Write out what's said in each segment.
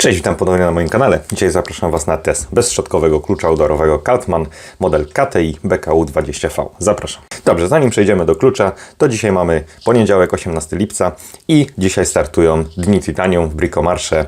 Cześć, witam ponownie na moim kanale. Dzisiaj zapraszam Was na test bezszczotkowego klucza udorowego Kaltman model KTI BKU20V. Zapraszam. Dobrze, zanim przejdziemy do klucza, to dzisiaj mamy poniedziałek 18 lipca i dzisiaj startują Dni Titanium w Bricomarsze.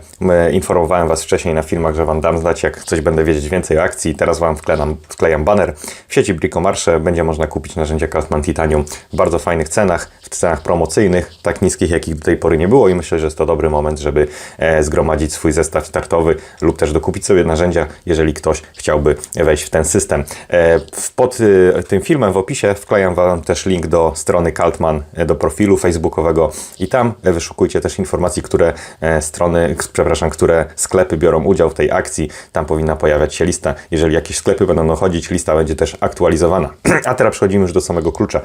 Informowałem Was wcześniej na filmach, że Wam dam znać, jak coś będę wiedzieć więcej o akcji. Teraz Wam wkładam, wklejam banner. W sieci Bricomarsze będzie można kupić narzędzia Kaltman Titanium w bardzo fajnych cenach, w cenach promocyjnych, tak niskich, jakich do tej pory nie było i myślę, że jest to dobry moment, żeby e, zgromadzić swój zestaw startowy lub też dokupić sobie narzędzia, jeżeli ktoś chciałby wejść w ten system. E, pod y, tym filmem w opisie wklejam Wam też link do strony Kaltman, e, do profilu facebookowego i tam e, wyszukujcie też informacji, które e, strony, przepraszam, które sklepy biorą udział w tej akcji. Tam powinna pojawiać się lista. Jeżeli jakieś sklepy będą dochodzić, lista będzie też aktualizowana. A teraz przechodzimy już do samego klucza.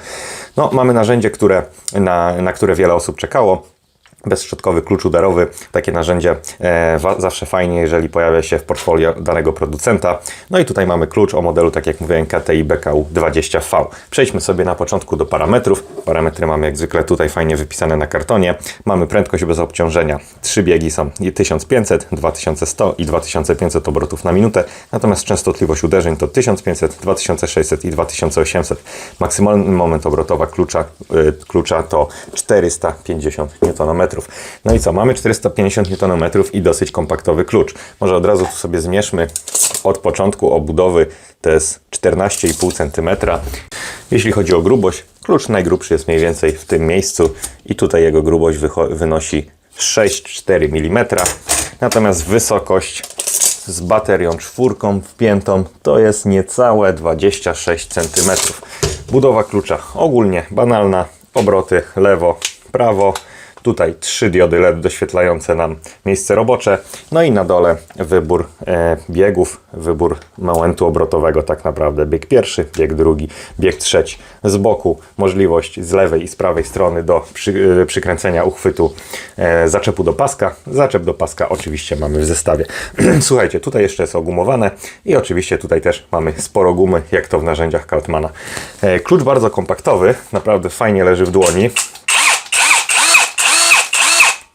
No, mamy narzędzie, które, na, na które wiele osób czekało bezszczotkowy klucz udarowy. Takie narzędzie e, wa- zawsze fajnie, jeżeli pojawia się w portfolio danego producenta. No i tutaj mamy klucz o modelu, tak jak mówiłem, KTI BKU 20V. Przejdźmy sobie na początku do parametrów. Parametry mamy jak zwykle tutaj fajnie wypisane na kartonie. Mamy prędkość bez obciążenia. Trzy biegi są 1500, 2100 i 2500 obrotów na minutę. Natomiast częstotliwość uderzeń to 1500, 2600 i 2800. Maksymalny moment obrotowa klucza, y, klucza to 450 Nm. No i co? Mamy 450 Nm i dosyć kompaktowy klucz. Może od razu tu sobie zmierzmy od początku obudowy. To jest 14,5 cm. Jeśli chodzi o grubość, klucz najgrubszy jest mniej więcej w tym miejscu i tutaj jego grubość wynosi 6,4 mm. Natomiast wysokość z baterią czwórką wpiętą to jest niecałe 26 cm. Budowa klucza ogólnie banalna, obroty lewo, prawo. Tutaj trzy diody LED doświetlające nam miejsce robocze. No i na dole wybór e, biegów, wybór momentu obrotowego tak naprawdę. Bieg pierwszy, bieg drugi, bieg trzeci. Z boku możliwość z lewej i z prawej strony do przy, e, przykręcenia uchwytu e, zaczepu do paska. Zaczep do paska oczywiście mamy w zestawie. Słuchajcie, tutaj jeszcze jest ogumowane i oczywiście tutaj też mamy sporo gumy, jak to w narzędziach Kaltmana. E, klucz bardzo kompaktowy, naprawdę fajnie leży w dłoni.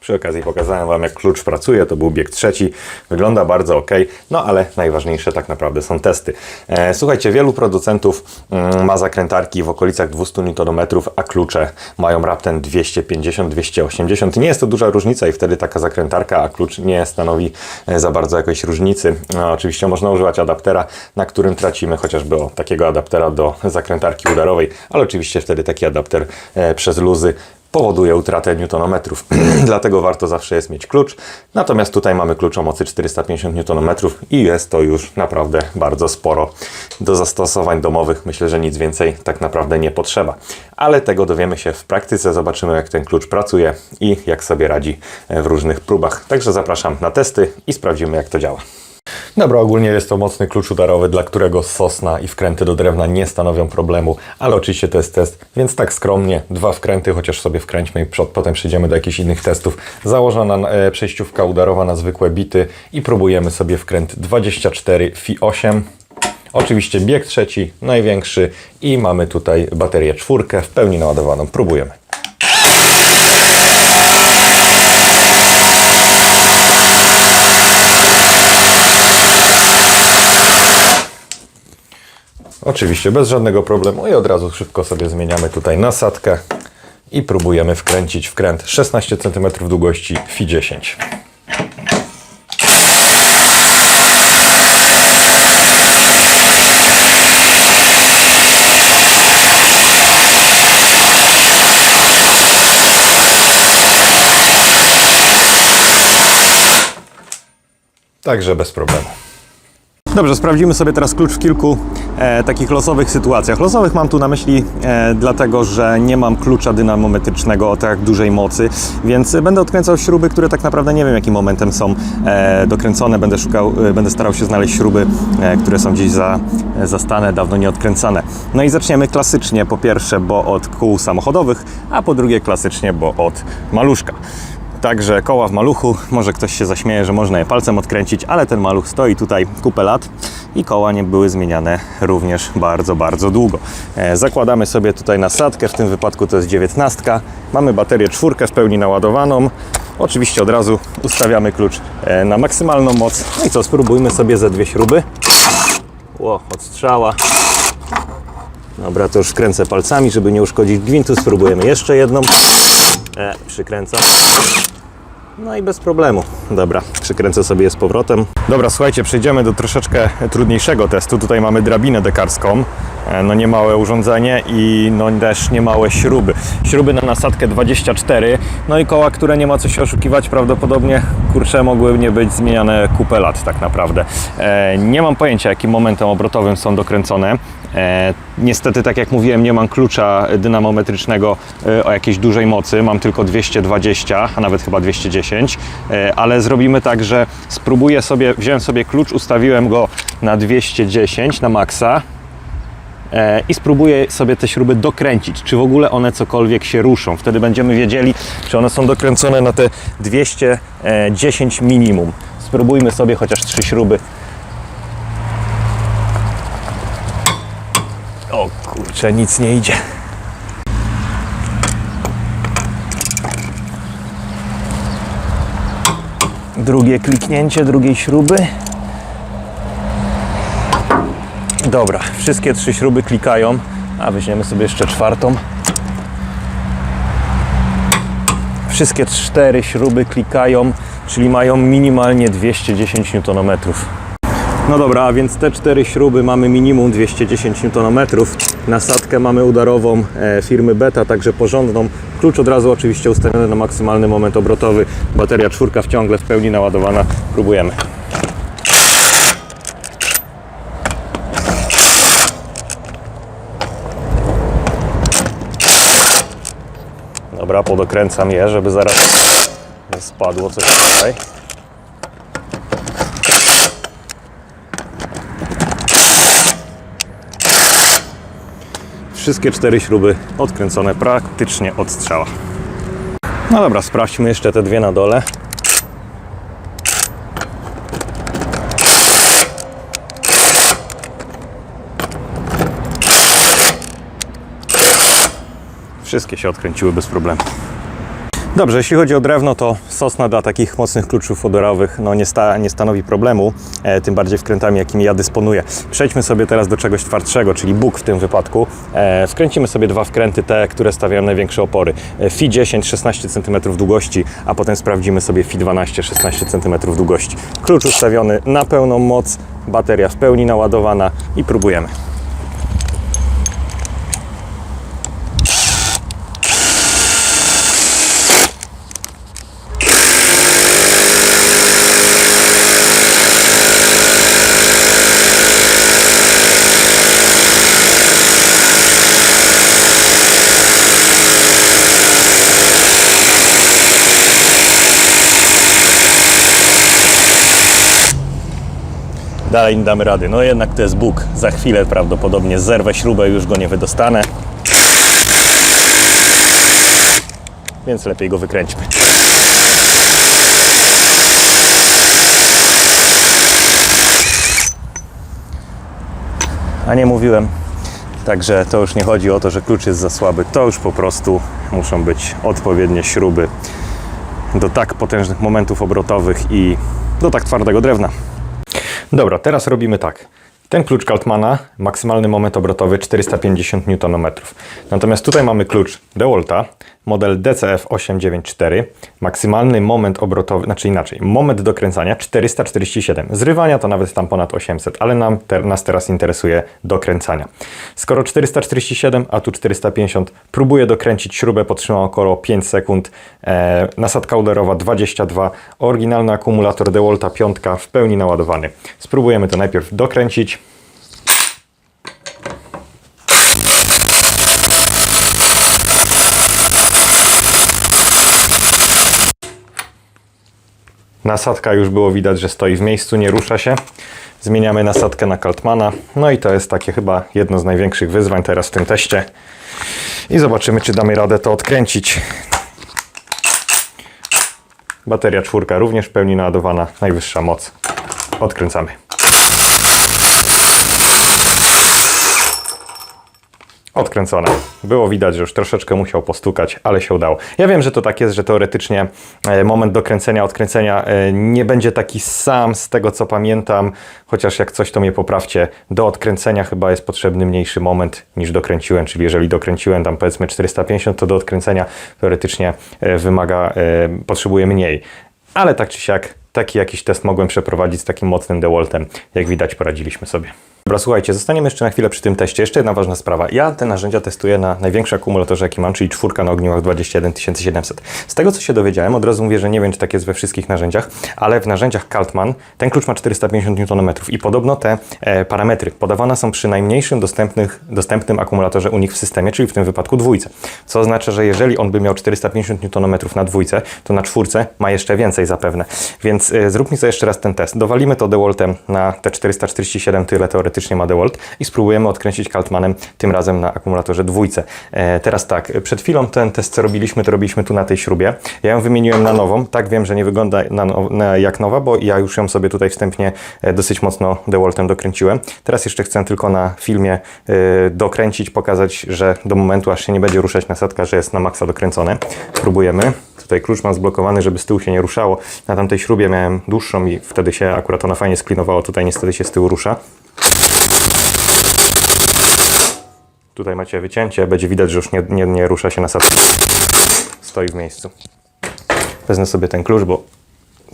Przy okazji pokazałem Wam, jak klucz pracuje. To był bieg trzeci. Wygląda bardzo ok, no ale najważniejsze tak naprawdę są testy. E, słuchajcie, wielu producentów mm, ma zakrętarki w okolicach 200 Nm, a klucze mają raptem 250-280. Nie jest to duża różnica i wtedy taka zakrętarka, a klucz nie stanowi e, za bardzo jakiejś różnicy. No, oczywiście można używać adaptera, na którym tracimy chociażby o takiego adaptera do zakrętarki udarowej, ale oczywiście wtedy taki adapter e, przez luzy powoduje utratę newtonometrów. Dlatego warto zawsze jest mieć klucz. Natomiast tutaj mamy klucz o mocy 450 newtonometrów i jest to już naprawdę bardzo sporo. Do zastosowań domowych myślę, że nic więcej tak naprawdę nie potrzeba. Ale tego dowiemy się w praktyce, zobaczymy jak ten klucz pracuje i jak sobie radzi w różnych próbach. Także zapraszam na testy i sprawdzimy jak to działa. Dobra, ogólnie jest to mocny klucz udarowy, dla którego sosna i wkręty do drewna nie stanowią problemu, ale oczywiście to jest test, więc tak skromnie, dwa wkręty, chociaż sobie wkręćmy i przod, potem przejdziemy do jakichś innych testów. Założona e, przejściówka udarowa na zwykłe bity i próbujemy sobie wkręt 24 Fi 8. Oczywiście bieg trzeci, największy i mamy tutaj baterię czwórkę w pełni naładowaną. Próbujemy. Oczywiście bez żadnego problemu i od razu szybko sobie zmieniamy tutaj nasadkę i próbujemy wkręcić wkręt 16 cm długości Fi 10. Także bez problemu. Dobrze, sprawdzimy sobie teraz klucz w kilku e, takich losowych sytuacjach. Losowych mam tu na myśli e, dlatego, że nie mam klucza dynamometrycznego o tak dużej mocy, więc będę odkręcał śruby, które tak naprawdę nie wiem jakim momentem są e, dokręcone. Będę szukał, e, będę starał się znaleźć śruby, e, które są gdzieś za, e, zastane, dawno nie odkręcane. No i zaczniemy klasycznie, po pierwsze, bo od kół samochodowych, a po drugie klasycznie, bo od maluszka. Także koła w maluchu, może ktoś się zaśmieje, że można je palcem odkręcić, ale ten maluch stoi tutaj kupę lat i koła nie były zmieniane również bardzo, bardzo długo. E, zakładamy sobie tutaj nasadkę, w tym wypadku to jest 19. Mamy baterię czwórkę w pełni naładowaną. Oczywiście od razu ustawiamy klucz e, na maksymalną moc. No i co, spróbujmy sobie ze dwie śruby. Ło, odstrzała. Dobra, to już skręcę palcami, żeby nie uszkodzić gwintu. Spróbujemy jeszcze jedną. E, przykręcam. No i bez problemu. Dobra, przykręcę sobie je z powrotem. Dobra, słuchajcie, przejdziemy do troszeczkę trudniejszego testu. Tutaj mamy drabinę dekarską, e, no niemałe urządzenie i no też niemałe śruby. Śruby na nasadkę 24, no i koła, które nie ma co się oszukiwać, prawdopodobnie kurcze mogły nie być zmieniane kupę lat tak naprawdę. E, nie mam pojęcia, jakim momentem obrotowym są dokręcone. E, niestety, tak jak mówiłem, nie mam klucza dynamometrycznego e, o jakiejś dużej mocy. Mam tylko 220, a nawet chyba 210, e, ale zrobimy tak, że spróbuję sobie, wziąłem sobie klucz, ustawiłem go na 210 na maksa e, i spróbuję sobie te śruby dokręcić, czy w ogóle one cokolwiek się ruszą. Wtedy będziemy wiedzieli, czy one są dokręcone na te 210 minimum. Spróbujmy sobie chociaż trzy śruby O kurczę, nic nie idzie. Drugie kliknięcie drugiej śruby. Dobra, wszystkie trzy śruby klikają, a weźmiemy sobie jeszcze czwartą. Wszystkie cztery śruby klikają, czyli mają minimalnie 210 Nm. No dobra, a więc te cztery śruby mamy minimum 210 Nm. Nasadkę mamy udarową e, firmy Beta, także porządną. Klucz od razu oczywiście ustawiony na maksymalny moment obrotowy. Bateria czwórka w ciągle w pełni naładowana. Próbujemy. Dobra, podokręcam je, żeby zaraz nie spadło coś tutaj. Wszystkie cztery śruby odkręcone praktycznie od strzała. No dobra, sprawdźmy jeszcze te dwie na dole. Wszystkie się odkręciły bez problemu. Dobrze, jeśli chodzi o drewno, to sosna dla takich mocnych kluczów odorowych no nie, sta, nie stanowi problemu, e, tym bardziej wkrętami, jakimi ja dysponuję. Przejdźmy sobie teraz do czegoś twardszego, czyli bóg w tym wypadku. E, wkręcimy sobie dwa wkręty, te, które stawiają największe opory. E, FI 10, 16 cm długości, a potem sprawdzimy sobie FI 12, 16 cm długości. Klucz ustawiony na pełną moc, bateria w pełni naładowana i próbujemy. Dalej nie damy rady. No jednak to jest Bóg. Za chwilę prawdopodobnie zerwę śrubę już go nie wydostanę. Więc lepiej go wykręćmy. A nie mówiłem. Także to już nie chodzi o to, że klucz jest za słaby. To już po prostu muszą być odpowiednie śruby do tak potężnych momentów obrotowych i do tak twardego drewna. Dobra, teraz robimy tak. Ten klucz Kaltmana, maksymalny moment obrotowy 450 Nm. Natomiast tutaj mamy klucz DeWalta, model DCF894, maksymalny moment obrotowy, znaczy inaczej, moment dokręcania 447. Zrywania to nawet tam ponad 800, ale nam nas teraz interesuje dokręcania. Skoro 447, a tu 450, próbuję dokręcić śrubę, potrzymam około 5 sekund. E, nasadka uderowa 22, oryginalny akumulator DeWalta 5 w pełni naładowany. Spróbujemy to najpierw dokręcić. Nasadka już było widać, że stoi w miejscu, nie rusza się. Zmieniamy nasadkę na Kaltmana. No i to jest takie chyba jedno z największych wyzwań teraz w tym teście. I zobaczymy, czy damy radę to odkręcić. Bateria czwórka również w pełni naładowana, najwyższa moc. Odkręcamy. Odkręcone. Było widać, że już troszeczkę musiał postukać, ale się udało. Ja wiem, że to tak jest, że teoretycznie e, moment dokręcenia, odkręcenia e, nie będzie taki sam z tego, co pamiętam, chociaż jak coś, to mnie poprawcie. Do odkręcenia chyba jest potrzebny mniejszy moment niż dokręciłem, czyli jeżeli dokręciłem tam powiedzmy 450, to do odkręcenia teoretycznie e, wymaga, potrzebuje mniej. Ale tak czy siak, taki jakiś test mogłem przeprowadzić z takim mocnym DeWaltem. Jak widać, poradziliśmy sobie. Dobra, słuchajcie, zostaniemy jeszcze na chwilę przy tym teście. Jeszcze jedna ważna sprawa. Ja te narzędzia testuję na największym akumulatorze, jaki mam, czyli czwórka na ogniwach 21700. Z tego, co się dowiedziałem, od razu mówię, że nie wiem, czy tak jest we wszystkich narzędziach, ale w narzędziach Kaltman ten klucz ma 450 Nm i podobno te e, parametry podawane są przy najmniejszym dostępnym akumulatorze u nich w systemie, czyli w tym wypadku dwójce. Co oznacza, że jeżeli on by miał 450 Nm na dwójce, to na czwórce ma jeszcze więcej zapewne. Więc e, zróbmy sobie jeszcze raz ten test. Dowalimy to DeWaltem na te 447, tyle teoretycznie ma DeWalt i spróbujemy odkręcić Kaltmanem tym razem na akumulatorze dwójce. E, teraz tak, przed chwilą ten test, co robiliśmy, to robiliśmy tu na tej śrubie. Ja ją wymieniłem na nową. Tak wiem, że nie wygląda na, na, jak nowa, bo ja już ją sobie tutaj wstępnie e, dosyć mocno DeWaltem dokręciłem. Teraz jeszcze chcę tylko na filmie e, dokręcić, pokazać, że do momentu, aż się nie będzie ruszać nasadka, że jest na maksa dokręcone. Spróbujemy. Tutaj klucz mam zblokowany, żeby z tyłu się nie ruszało. Na tamtej śrubie miałem dłuższą i wtedy się akurat ona fajnie sklinowało. Tutaj niestety się z tyłu rusza. Tutaj macie wycięcie, będzie widać, że już nie, nie, nie rusza się nasadka. Stoi w miejscu. Wezmę sobie ten klucz, bo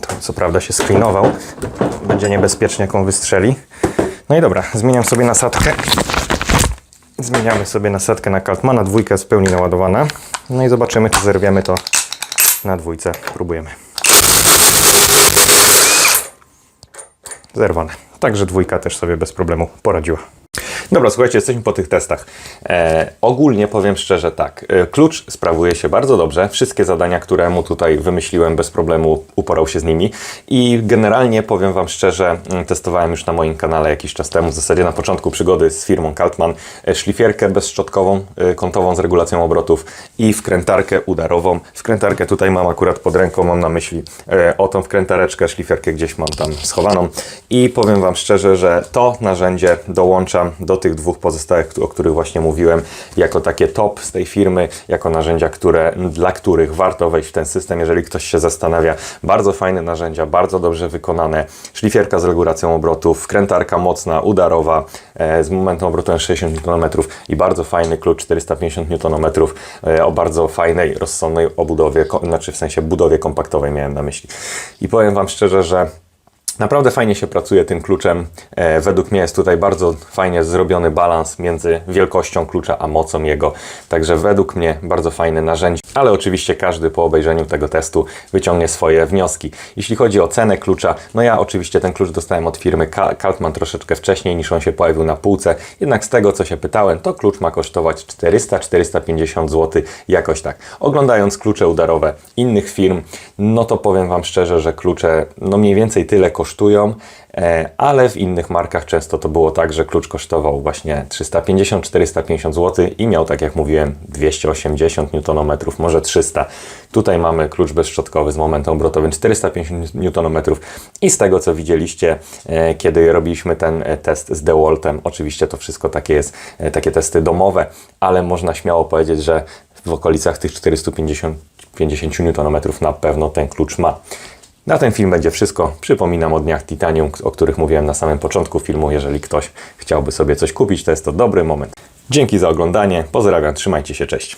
to co prawda się sklinował. Będzie niebezpiecznie, jak on wystrzeli. No i dobra, zmieniam sobie nasadkę. Zmieniamy sobie nasadkę na Kaltmana. Dwójka jest w pełni naładowana. No i zobaczymy, czy zerwiemy to na dwójce. Próbujemy. Zerwane. Także dwójka też sobie bez problemu poradziła. Dobra, słuchajcie, jesteśmy po tych testach. E, ogólnie powiem szczerze tak. E, klucz sprawuje się bardzo dobrze. Wszystkie zadania, które mu tutaj wymyśliłem, bez problemu uporał się z nimi. I generalnie powiem Wam szczerze, mm, testowałem już na moim kanale jakiś czas temu, w zasadzie na początku przygody z firmą Kaltman, e, szlifierkę bezszczotkową, e, kątową z regulacją obrotów i wkrętarkę udarową. Wkrętarkę tutaj mam akurat pod ręką, mam na myśli e, o tą wkrętareczkę, szlifierkę gdzieś mam tam schowaną. I powiem Wam szczerze, że to narzędzie dołączam do tych dwóch pozostałych, o których właśnie mówiłem, jako takie top z tej firmy, jako narzędzia, które, dla których warto wejść w ten system, jeżeli ktoś się zastanawia. Bardzo fajne narzędzia, bardzo dobrze wykonane. Szlifierka z regulacją obrotów, wkrętarka mocna, udarowa, e, z momentem obrotu 60 Nm i bardzo fajny klucz 450 Nm e, o bardzo fajnej, rozsądnej obudowie, ko- znaczy w sensie budowie kompaktowej miałem na myśli. I powiem Wam szczerze, że Naprawdę fajnie się pracuje tym kluczem. E, według mnie jest tutaj bardzo fajnie zrobiony balans między wielkością klucza a mocą jego. Także według mnie bardzo fajne narzędzie, ale oczywiście każdy po obejrzeniu tego testu wyciągnie swoje wnioski. Jeśli chodzi o cenę klucza, no ja oczywiście ten klucz dostałem od firmy Ka- Kaltman troszeczkę wcześniej niż on się pojawił na półce. Jednak z tego co się pytałem, to klucz ma kosztować 400-450 zł, jakoś tak. Oglądając klucze udarowe innych firm, no to powiem Wam szczerze, że klucze no mniej więcej tyle kosztują, e, ale w innych markach często to było tak, że klucz kosztował właśnie 350-450 zł i miał, tak jak mówiłem, 280 Nm, może 300. Tutaj mamy klucz bezszczotkowy z momentem obrotowym 450 Nm i z tego co widzieliście, e, kiedy robiliśmy ten e, test z DeWaltem, oczywiście to wszystko takie jest, takie testy domowe, ale można śmiało powiedzieć, że w okolicach tych 450 50 Nm na pewno ten klucz ma. Na ten film będzie wszystko. Przypominam o dniach Titanium, o których mówiłem na samym początku filmu. Jeżeli ktoś chciałby sobie coś kupić, to jest to dobry moment. Dzięki za oglądanie. Pozdrawiam, trzymajcie się, cześć.